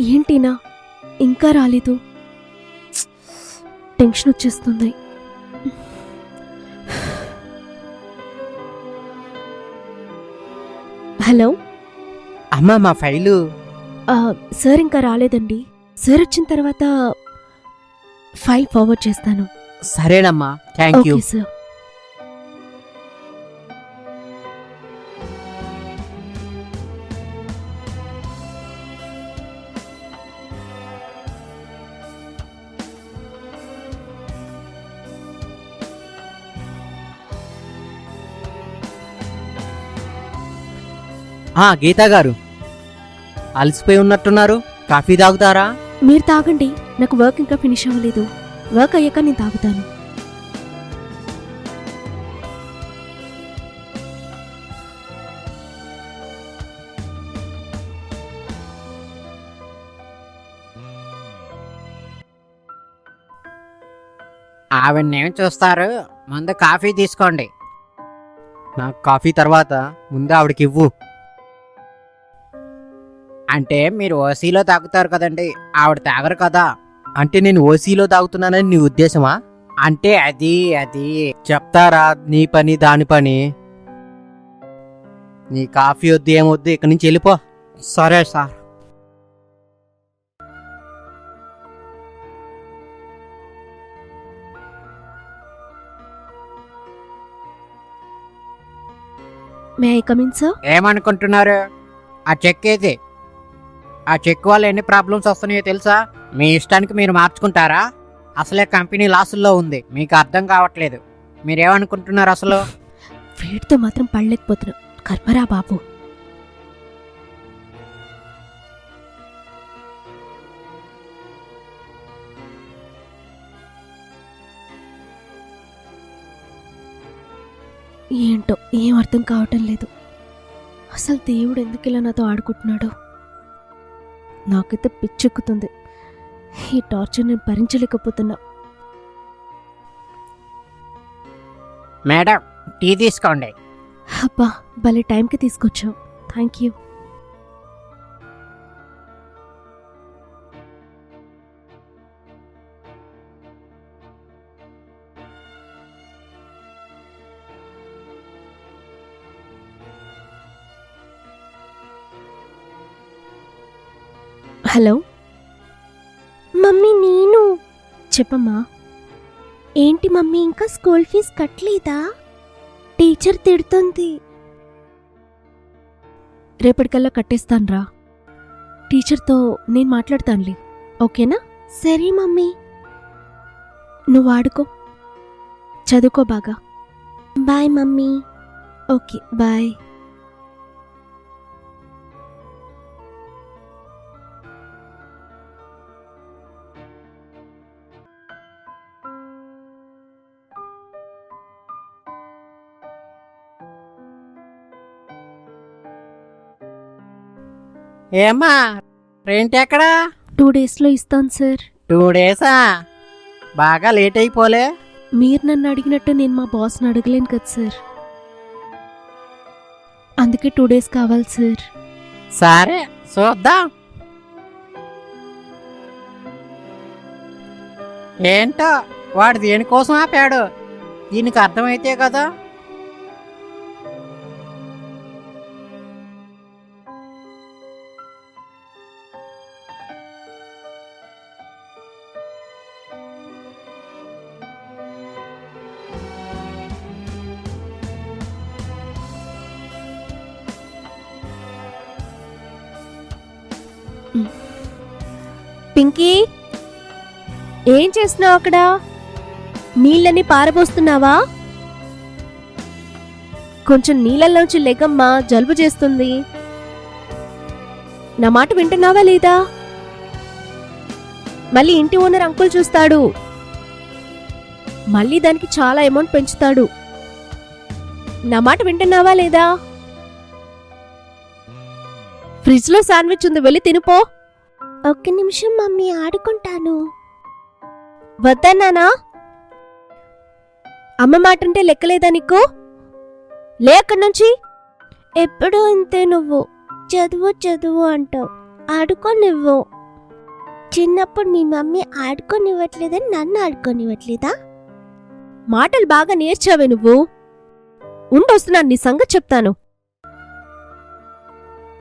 ఏంటినా ఇంకా రాలేదు. టెన్షన్ వచ్చేస్తుంది. హలో? అమ్మ మా ఫైలు. సార్ ఇంకా రాలేదండి. సార్ వచ్చిన తర్వాత ఫైల్ ఫార్వర్డ్ చేస్తాను. సరేనమ్మా థ్యాంక్ యూ. సార్. గీతా గారు. అలసిపోయి ఉన్నట్టున్నారు. కాఫీ తాగుతారా? మీరు తాగండి. నాకు వర్క్ ఇంకా ఫినిష్ అవ్వలేదు. వర్క్ అయ్యాక నేను తాగుతాను. ఆవిడనేం చూస్తారు? ముందు కాఫీ తీసుకోండి. నాకు కాఫీ తర్వాత ముందు ఆవిడకి ఇవ్వు అంటే మీరు ఓసీలో తాగుతారు కదండి. ఆవిడ తాగరు కదా. అంటే నేను ఓసీలో తాగుతున్నానని నీ ఉద్దేశమా? అంటే అది అది. చెప్తారా? నీ పని దాని పని? నీ కాఫీ వద్దు ఏమొద్దు ఇక్కడి నుంచి వెళ్ళిపో. సరే sir. May I come in sir ఏమనుకుంటున్నారు? ఆ చెక్ ఏది? ఆ చెక్ వల్ల ఎన్ని ప్రాబ్లమ్స్ వస్తున్నాయో తెలుసా? మీ ఇష్టానికి మీరు మార్చుకుంటారా? అసలే కంపెనీ లాసుల్లో ఉంది. మీకు అర్థం కావట్లేదు. మీరేమనుకుంటున్నారు అసలు? వీటితో మాత్రం పడలేకపోతున్నాం. కర్మరా బాబు. ఏంటో ఏం అర్థం కావటం లేదు. అసలు దేవుడు ఎందుకు ఇలా నాతో ఆడుకుంటున్నాడో? నాకైతే పిచ్చెక్కుతుంది. ఈ టార్చర్ నేను భరించలేకపోతున్నా. మేడం టీ తీసుకోండి. అబ్బా భలే టైంకి తీసుకొచ్చావు. Thank you. హలో? మమ్మీ నేను. చెప్పమ్మా. ఏంటి మమ్మీ ఇంకా స్కూల్ ఫీజు కట్టలేదా? టీచర్ తిడుతుంది. రేపటికల్లా కట్టేస్తానురా. టీచర్తో నేను మాట్లాడతానులే. ఓకేనా? సరే మమ్మీ. నువ్వు ఆడుకో. చదువుకో బాగా. Bye mummy. Okay bye. ఏమ్మా రెంట్ ఎక్కడా? టూ డేస్లో ఇస్తాను సార్. టూ డేసా? బాగా లేట్ అయిపోలే. మీరు నన్ను అడిగినట్టు నేను మా బాస్ని అడగలేను కదా సార్. అందుకే టూ డేస్ కావాలి సార్. సరే చూద్దాం. ఏంటో వాడు దేనికోసం ఆపాడు? దీనికి అర్థమైతే కదా? పింకీ ఏం చేస్తున్నావు అక్కడ? నీళ్ళని పారబోస్తున్నావా? కొంచెం నీళ్ళల్లోంచి లెగమ్మ జలుబు చేస్తుంది. నా మాట వింటున్నావా లేదా? మళ్ళీ ఇంటి ఓనర్ అంకుల్ చూస్తాడు. మళ్ళీ దానికి చాలా అమౌంట్ పెంచుతాడు. నా మాట వింటున్నావా లేదా? ఫ్రిడ్జ్లో శాండ్విచ్ ఉంది వెళ్ళి తినుపో. ఒక్క నిమిషం మమ్మీ ఆడుకుంటాను. వద్దన్నానా అమ్మ మాట అంటే లెక్కలేదా నీకు? లే అక్కడి నుంచి. ఎప్పుడూ ఇంతే నువ్వు. చదువు చదువు అంటావు. ఆడుకోనివ్వు. చిన్నప్పుడు మీ మమ్మీ ఆడుకోనివ్వట్లేదని నన్ను ఆడుకోనివ్వట్లేదా? మాటలు బాగా నేర్చావే నువ్వు. ఉండొస్తున్నాను నీ సంగతి చెప్తాను.